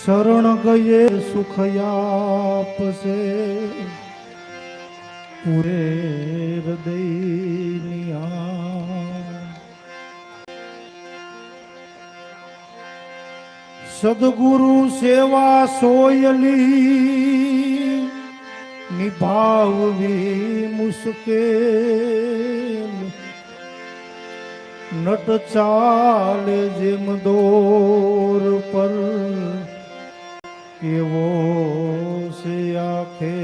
શરણ ગયે સુખયાપસે પૂરે હૃદયની આ સદગુરુ સેવા સોયલી, નિભાવવી મુશ્કેલ. નટ ચાલે જેમ દોર પર એવો છે આખે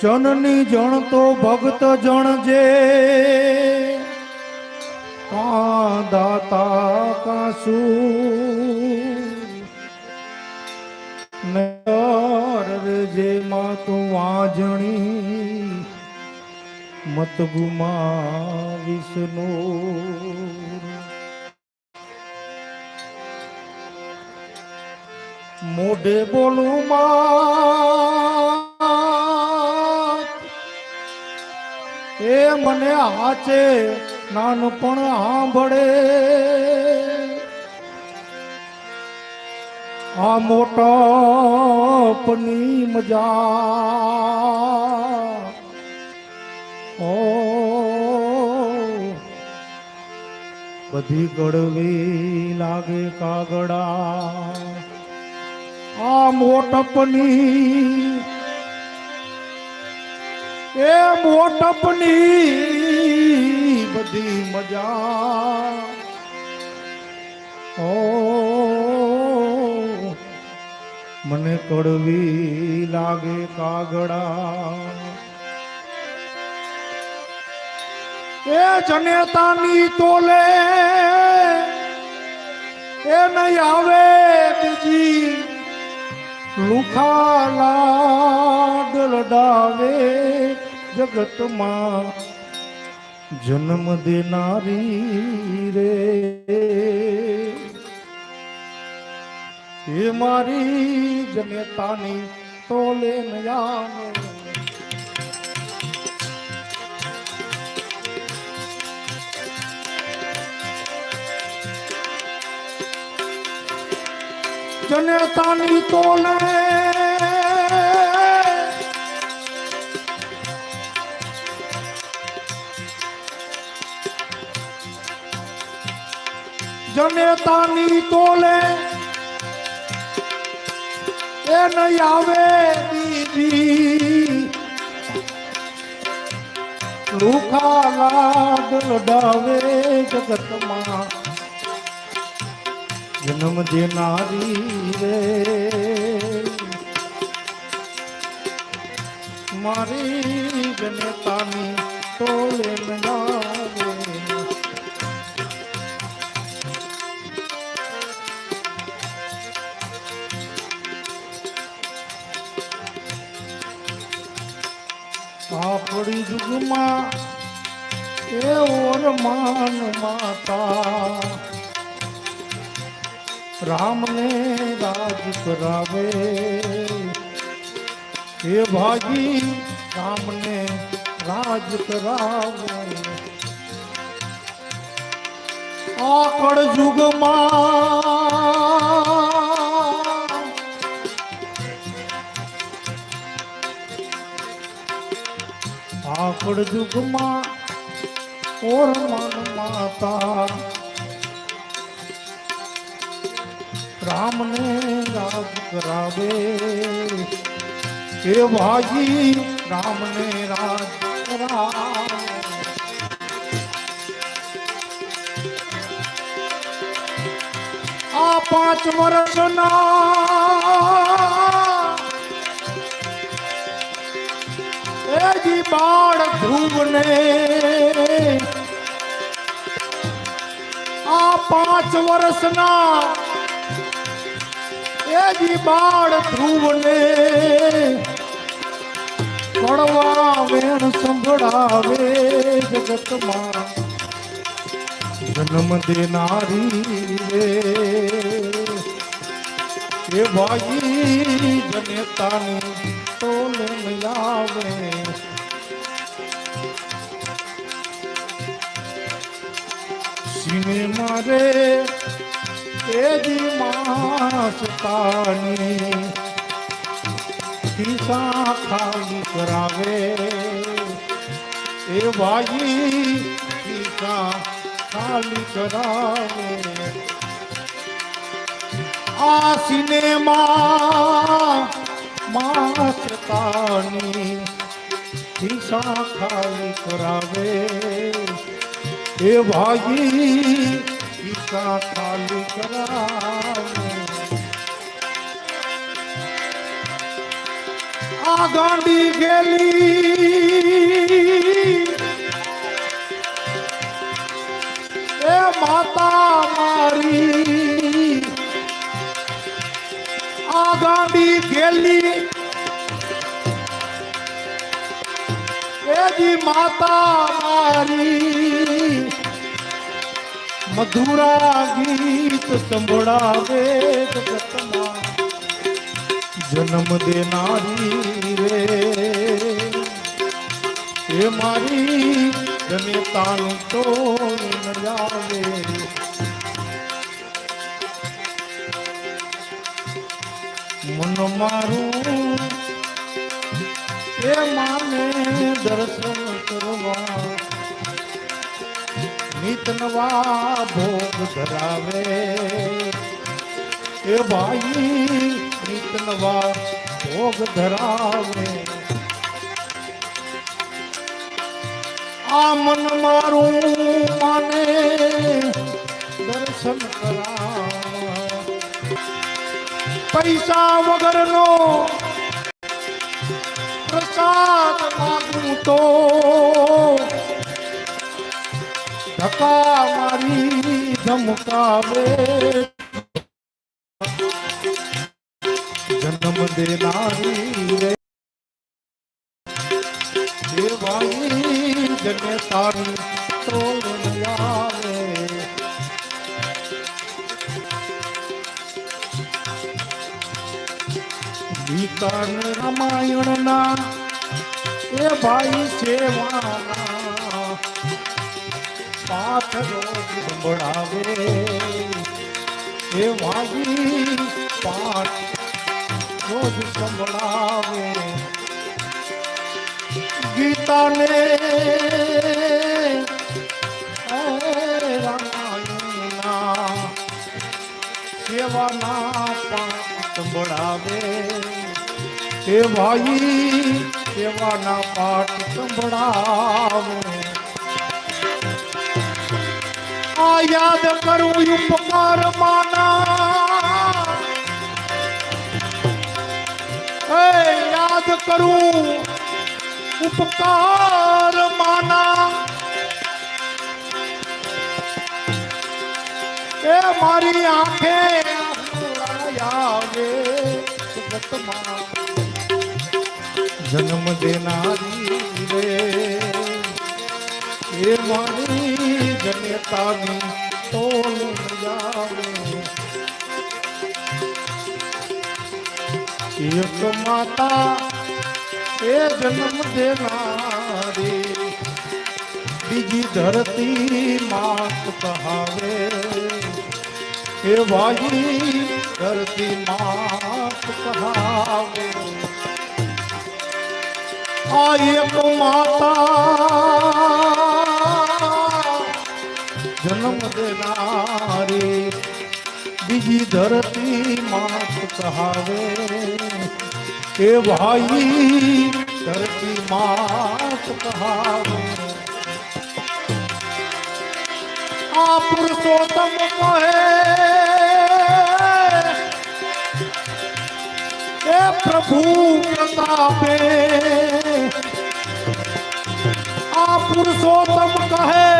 ચનની જણ તો ભક્ત જણ જે. દાતા કાસુ. નર જે માં તું વાજણી. મત ગુમા વિષ્ણુ મોઢે બોલું એ મને હાચે નાનપણ સાંભળે આ મોટપની મજા ઓ બધી ગળવી લાગે કાગડા. આ મોટપની એ મોટપની બધી મજા. ઓ મને કડવી લાગે કાગડા. એ જનેતાની તોલે એ નહીં આવે બીજી લુખા લાડ લડાવે જગતમાં. જન્મ દેનારી રે. એ મારી જનેતાની તોલે નયાને. જનેતાની તોલે. જનેતાની તોલે. એ નહીં આવે દીદી. લુખા લાડ લડાવે જગતમાં. જન્મ દેનારી રે. મારી જનતાની ટોલે આવે આપણી જુગમાં એવો માન માતા. રામને રાજ કરાવે. હે ભાગી રામને રાજ કરાવે. આકડ યુગમાં આકડ યુગમાં ઓર માતા રામને રાજ કરાવે. એ ભાગી રામને રાજ કરાવે. આ પાંચ વર્ષના એજી બાળ ધ્રુવને આ પાંચ વર્ષના જી બાળ ધ્રુવને ભણવા વેણ સંભળાવે જગતમાં. જન્મ દેનારી રે એ ભાઈ જનેતાની તોલે મિલાવે. સિનેમા રે એજી માસતાની ખિસ્સા ખાલી કરાવે એ ભાઈ ખિસ્સા ખાલી કરાવે આ સિનેમા માસતાની ખિસ્સા ખાલી કરાવે એ ભાઈ ખિસ્સા ખાલી કરાવે. આ ગાંડી ગેલી. એ માતા મારી. આ ગાંડી ગેલી. એજી માતા મારી. મધુરા ગીત સંભળાવે જગતમાં જન્મ દેનારી રે. એ મારી જનેતાનું તો નજાવે મન મારું એ માને દર્શન કરવા. નિત નવા ભોગ ધરાવે. એ ભાઈ નિત નવા ભોગ ધરાવે. આ મન મારું માને દર્શન કરાવે. પૈસા વગરનો પ્રસાદ માગું તો ધક્કા મારી ધમકાવે. જન્મ દેનારી રે. દેવાઈ જને તારી તોડ આવે. ગીતા ને રામાયણના એ ભાઈ સેવાના પાઠ રોજ સંભળાવે એ વાગી પાઠ રોજ સંભળાવે ગીતાને સેવાના પાઠ સંભળાવે. એ ભાઈ સેવાના પાઠ સંભળાવે આ યાદ કરું ઉપકાર માના. યાદ કરું ઉપકાર માના. એ મારી આંખે આવે જગતમાં. જન્મ દેનારી રે. એ મારી જનેતાની તોલ આવે એક માતા એ જન્મ દેનારી બીજી ધરતી માત કહાવે એ ભાઈ ધરતી માત કહાવે આ એક માતા જન્મ દેનારી બીજી ધરતી માત કહાવે એ ભાઈ ધરતી માત કહાવે આ પુરુષોત્તમ કહે એ પ્રભુ પ્રતાપે આ પુરુષોત્તમ કહે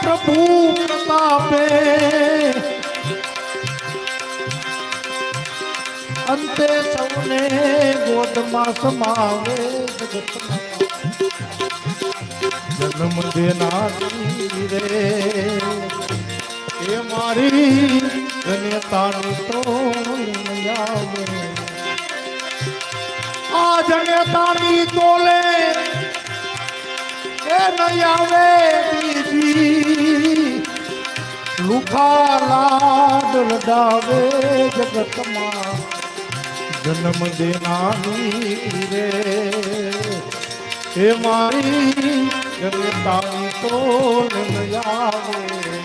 પ્રભુ પ્રતાપે અંતે સૌને ગોદમાં સમાવે જન્મ દેનારી રે. એ મારી જનેતાની તો આ જન્યતાની તોલે એ નહીં આવે લુખા લાડ લડાવે જગતમાં. જન્મ દેનારી રે. એ મારી જગતાની તો આવે.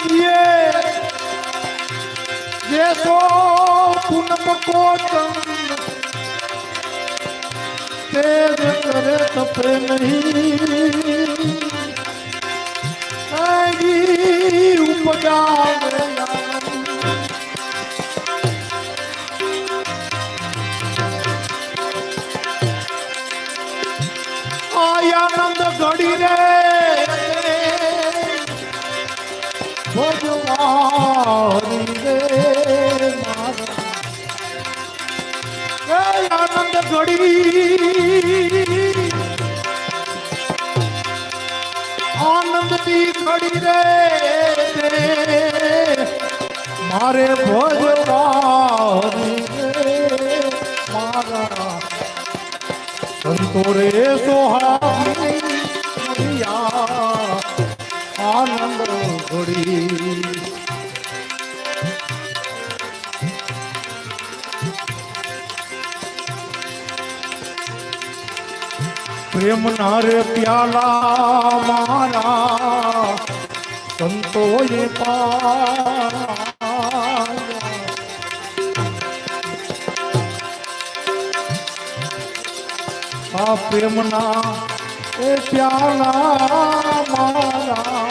ગયે જે તો પૂનમ કોતમ તે કરે તપે નહીં ઉપજા આનંદ ઘડી આનંદની ઘડી રે મારે ભજવા રે મારા સંતોરે સોહાવી આનંદ ઘડી. પ્રેમ નારે પ્યાલા મારા સંતોએ પા આ પ્રેમના એ પ્યાલા મારા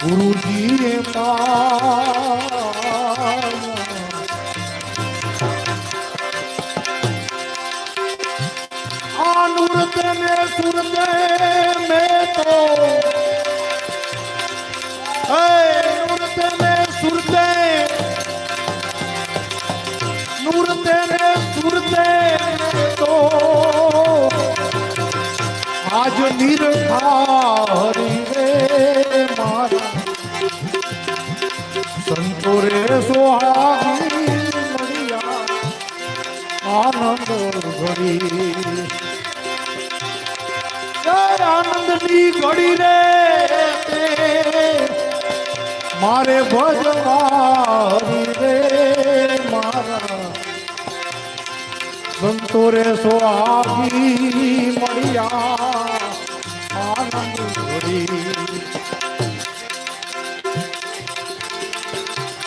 ગુરુજીએ પાયા સુરતે મેં તો હે નૂરતે ને સુરતે નૂરતે ને સુરતે તો આજ નિરખારી રે મારા સંતો રે આનંદ ઘડી ની ઘડી રે મારે ભજવારી રે મારા સંતો રે સોહાગી મળ્યા. આનંદ ઘોડી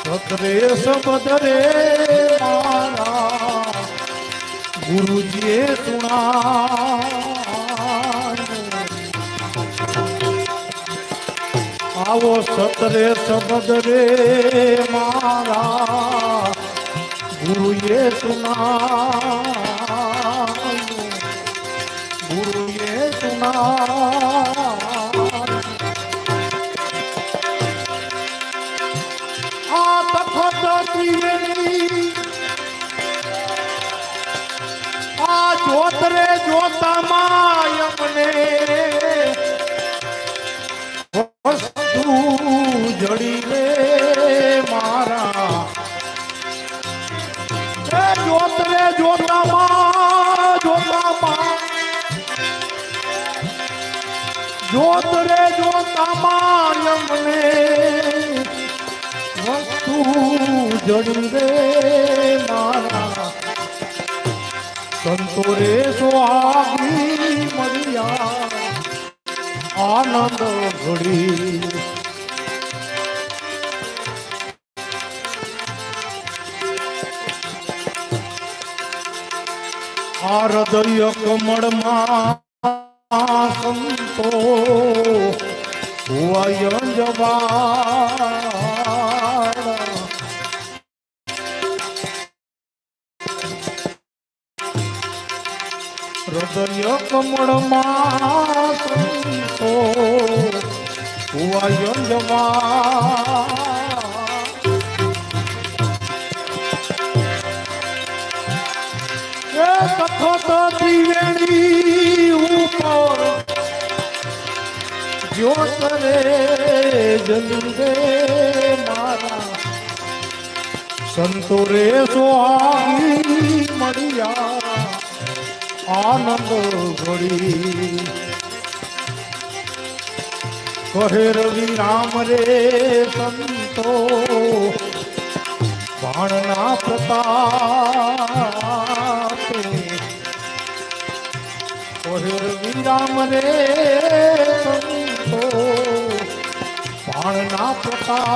સતરે સબદરે મારા ગુરુજીએ સુણા આવો સતરે શબ્દ રે મારા. ગુરુએ સુના. ગુરુએ સુના. જડી રે મારા. એ જોતરે જોતામાં જોતામાં. જોતરે જોતામાં અમને વસ્તુ જડી રે મારા. સંતોરે સ્વામી મરિયા. આનંદ ઘડી હૃદય કમળમાં સંતો વયંજવાળા હૃદય કમળમાં સંતો વયંજવા સખત ત્રિવેણી ઉપર. જ્યોત રે જલવે મારા. સંતો રે સોહાગી મળ્યા. આનંદ ઘડી કહે રવિ રામ રે સંતો પ્રતાપે. કહે રવિ રામ રે સંતો પાણના પ્રતાપે.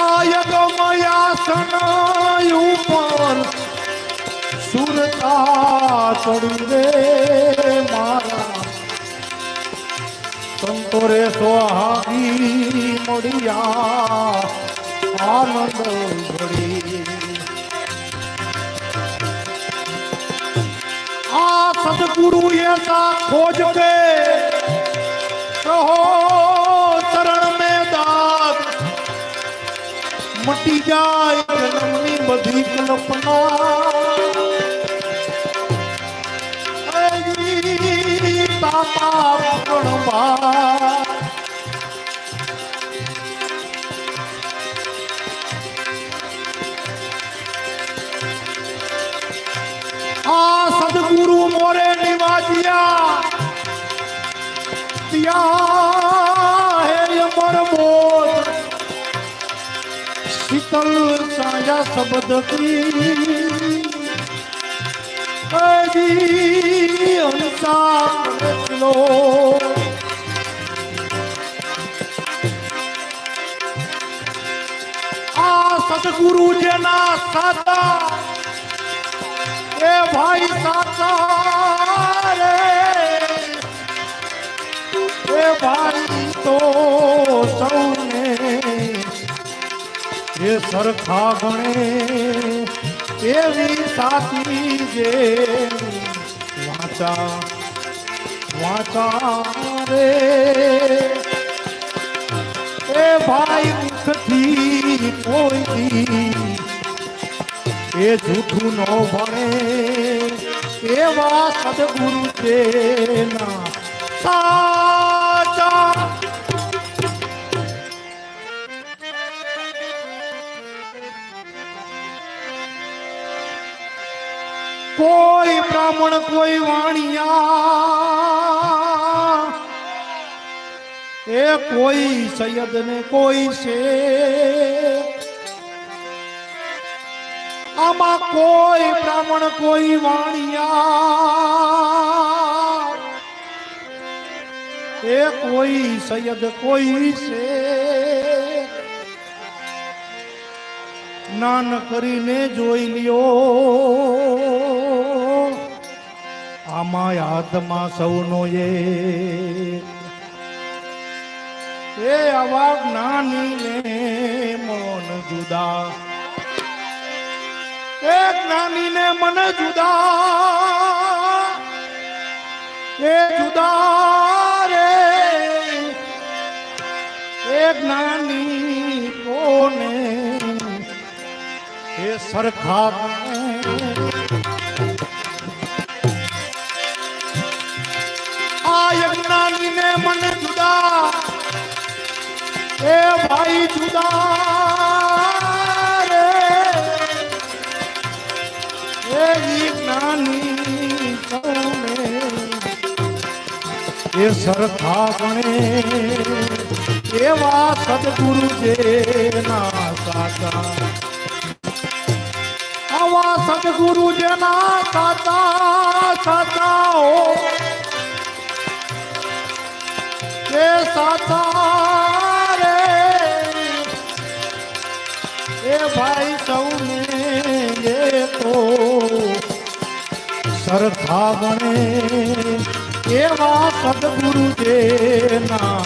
આયગમયાસન ઉપર સુરતા ચડી રે મારા. સંતોરે સોહાગી મોડિયા, આનંદ ઘડી આ સદગુરુ એસા ખોજ કે કહો ચરણ મે દાદ. મટી જાય જન્મની બધી કલ્પના. શીતલ સાજા શબ્દ કી હજી હંસા પ્રગટલો. આ સદગુરુ જેના સાતા એ ભાઈ સાચા રે એ ભાઈ તો એ સરખા ગણે એવી સાથી જે વાંચા વાંચા રે. એ ભાઈ મુખથી કોઈ એ જૂઠું ન ભણે એવા સદગુરુ તેના સાચા બ્રાહ્મણ કોઈ વાણિયા. એ કોઈ સૈયદ ને કોઈ છે આમાં કોઈ બ્રાહ્મણ કોઈ વાણિયા. એ કોઈ સૈયદ કોઈ છે નાન કરીને જોઈ લ્યો. આમાં યાદમાં સૌનો એ. એ આવા જ્ઞાની ને મન જુદા. એ જ્ઞાની ને મન જુદા. એ જુદા રે. એ જ્ઞાની કોને? એ સરખા મન જુદા. એ ભાઈ જુદા રે. એ જ્ઞાની સૌને એ સરખા ગણે એવા સદગુરુ જેના સાચા. આવા સદગુરુ જેના સાચા સાચા હો. એ સાચા રે એ ભાઈ સૌને તો સરખા ગણે એવા સદગુરુ જેના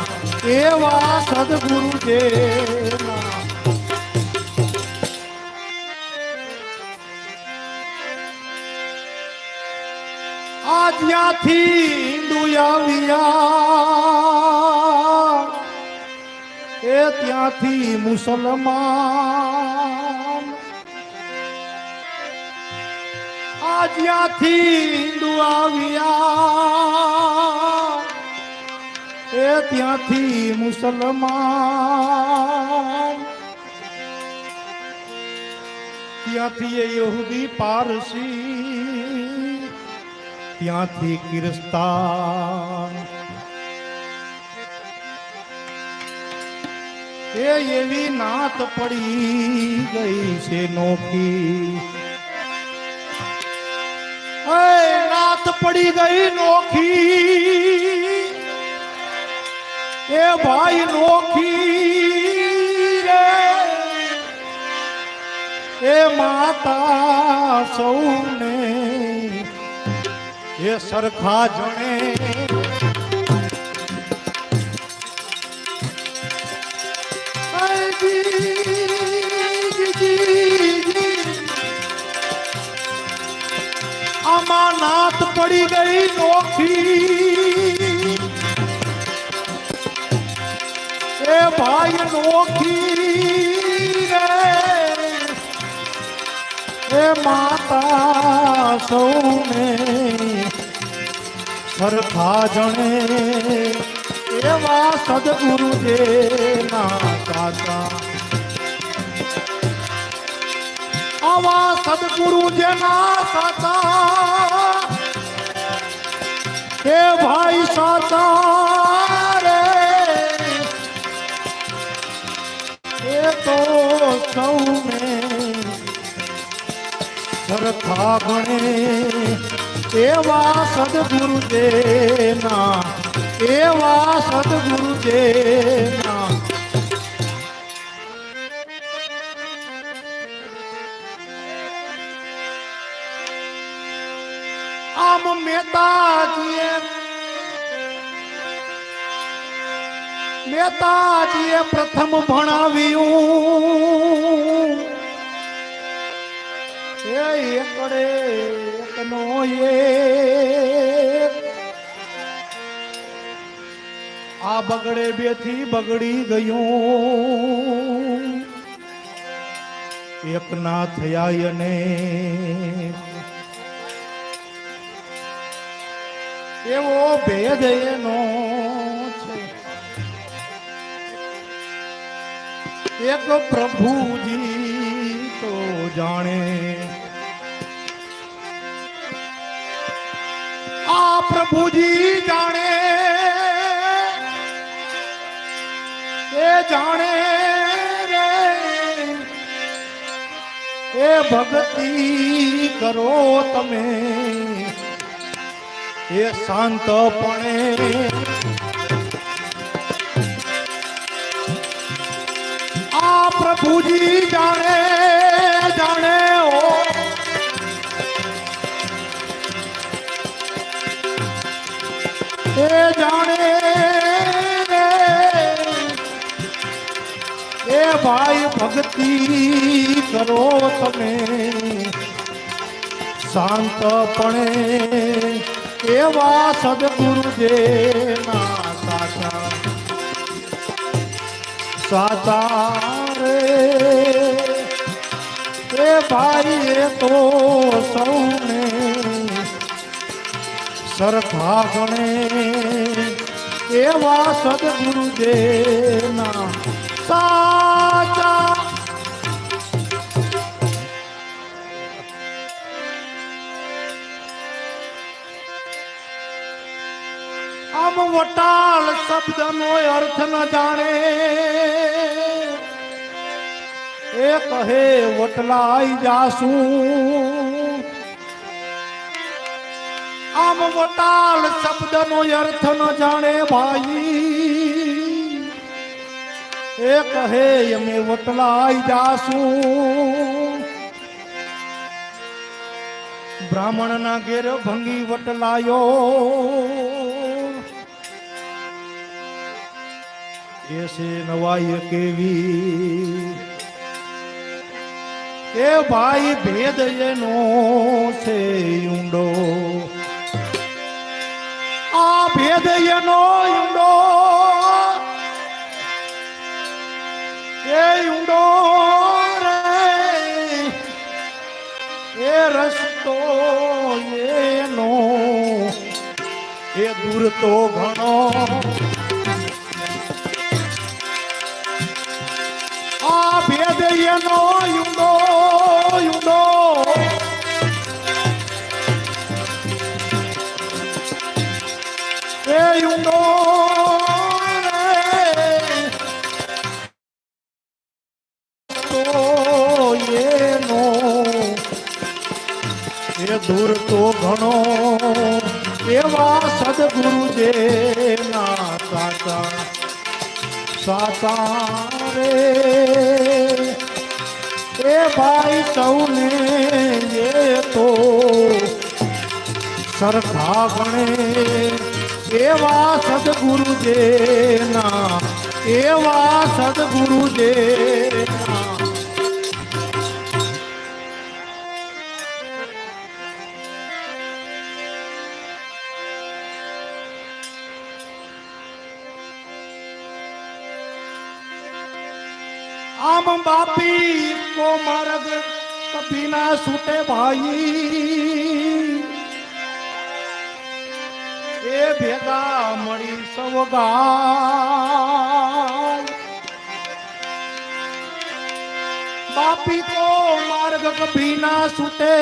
એવા સદગુરુ જેના આ ત્યાંથી મુસલમાન. આ જ્યાંથી હિન્દુ આવ્યા. એ ત્યાંથી મુસલમાન. ત્યાંથી એ યહૂદી પારસી. ત્યાંથી કિરસ્તાન. એ એવી નાત પડી ગઈ છે નોખી. નાત પડી ગઈ નોખી. એ ભાઈ નોખી રે. એ માતા સૌને, એ સરખા જણે આમાં નાત પડી ગઈ નોખી. એ ભાઈ નોખી એ માતા સૌને સરખા જણે એવા સદગુરુ ના સાચા આવા સદગુરુ જેના સાચા હે ભાઈ સાચા રે. એ તો સૌને સરખા ગણે. એવા સદગુરુ દેના એવા સદગુરુ દેના મહેતાજીએ પ્રથમ ભણાવ્યું. એ એકડે એકનો એક. આ બગડે બેથી બગડી ગયું. એક ના થયા એવો ભેદ એનો. છે એક પ્રભુજી તો જાણે. આ પ્રભુજી જાણે. એ જાણે રે. એ ભક્તિ કરો તમે. એ શાંતપણે પ્રભુજી જાણે જાણે ઓ એ જાણે, એ ભાઈ ભક્તિ કરો તમે. શાંતપણે એવા સદગુરુ દેના સાચા. સાચા રે. એ ભાઈ, એ તો સૌને સરખા ગણે એવા સદગુરુ દેના સાચા આમ વટાળ શબ્દનો અર્થ ન જાણે. એ કહે, વટલાઈ જાશું આમ વટાલ શબ્દનો અર્થ ન જાણે ભાઈ. એ કહે, અમે વટલાઈ જાશું બ્રાહ્મણના ઘેર ભંગી વટલાયો. એસે નવાય કેવી? એ ભાઈ ભેદ એનો છે ઊંડો. આ ભેદ એનો ઊંડો. એ ઊંડો રે. એ રસ્તો એનો. એ દૂર તો ઘણો. આ ભેદ એનો રે એ ભાઈ સૌને એ તો સરખા ગણે. એવા સદગુરુ દેના એવા સદગુરુ જે આમ બાપી કો માર્ગ કભી ના છૂટે ભાઈ. એ ભેગા મળી સવગા બાપી કો માર્ગ કભી ના છૂટે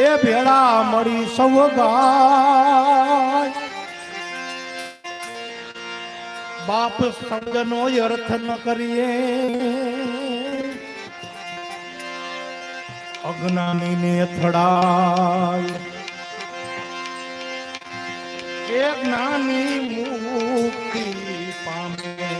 એ ભેળા મળી સવગાય બાપ શબ્દનો અર્થ ન કરીએ. અજ્ઞાનીને અથડાય. એ જ્ઞાની મુક્તિ પામે.